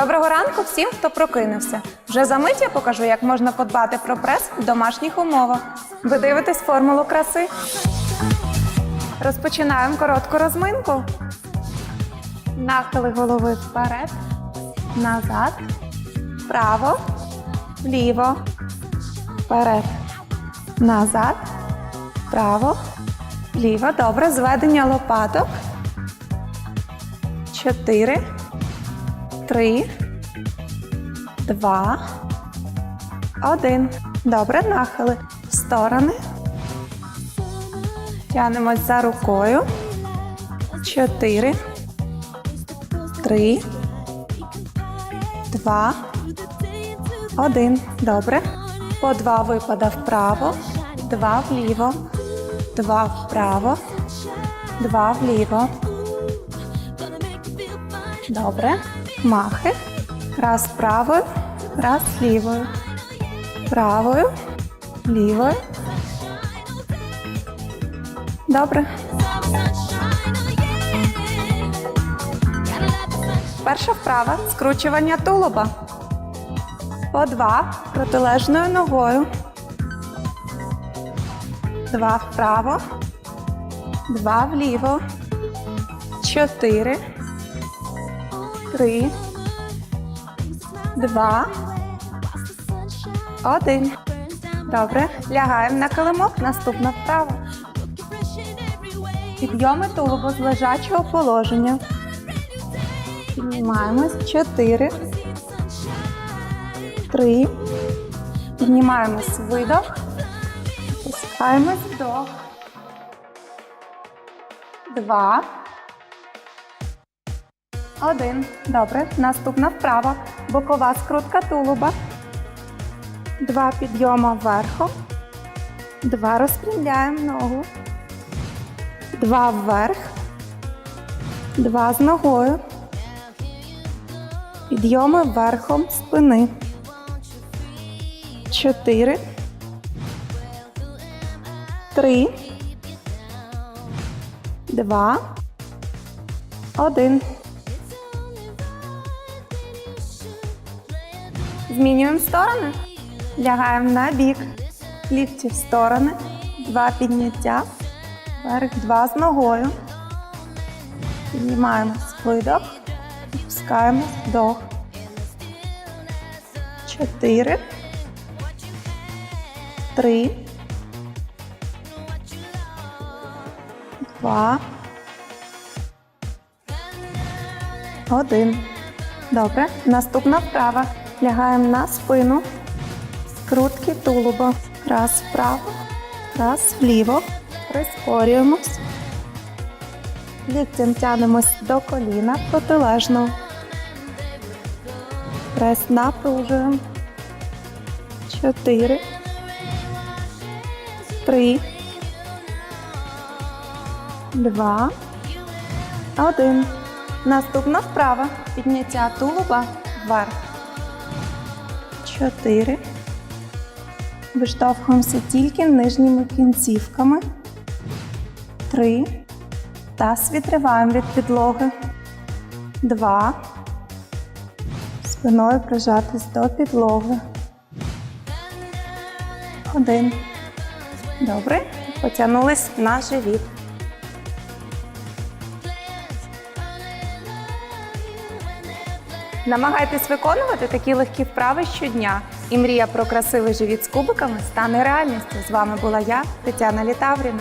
Доброго ранку всім, хто прокинувся. Вже за мить я покажу, як можна подбати про прес в домашніх умовах. Ви дивитесь формулу краси. Розпочинаємо коротку розминку. Нахили голови вперед, назад, вправо, вліво, вперед, назад, вправо, вліво. Добре. Зведення лопаток. Чотири. Три, два, один. Добре, нахили в сторони. Тянемось за рукою. Чотири, три, два, один. Добре. По два випада вправо, два вліво, два вправо, два вліво. Добре. Махи. Раз правою, раз лівою. Правою, лівою. Добре. Перша вправа скручування тулуба. По два протилежною ногою. Два вправо. Два вліво. Чотири. Три. Два. Один. Добре. Лягаємо на килимок. Наступна вправа. Підйоми тулубу з лежачого положення. Піднімаємось. Чотири. Три. Піднімаємось. Видох. Опускаємось. Вдох. Два. Один. Добре. Наступна вправа. Бокова скрутка тулуба. Два підйома вверху. Два розпрямляємо ногу. Два вверх. Два з ногою. Підйоми верхом спини. Чотири. Три. Два. Один. Змінюємо сторони. Лягаємо на бік. Лікті в сторони. Два підняття. Вверх, два з ногою. Піднімаємось видох. Опускаємось вдох. Чотири. Три. Два. Один. Добре. Наступна вправа. Лягаємо на спину. Скрутки тулуба. Раз вправо, раз вліво. Прискорюємось. Ліктем тянемось до коліна протилежно. Прес напружуємо. Чотири. Три. Два. Один. Наступна вправа. Підняття тулуба вверх. Чотири. Виштовхуємося тільки нижніми кінцівками. Три. Таз відриваємо від підлоги. Два. Спиною прижатись до підлоги. Один. Добре. Потягнулись на живіт. Намагайтесь виконувати такі легкі вправи щодня. І мрія про красивий живіт з кубиками стане реальністю. З вами була я, Тетяна Літавріна.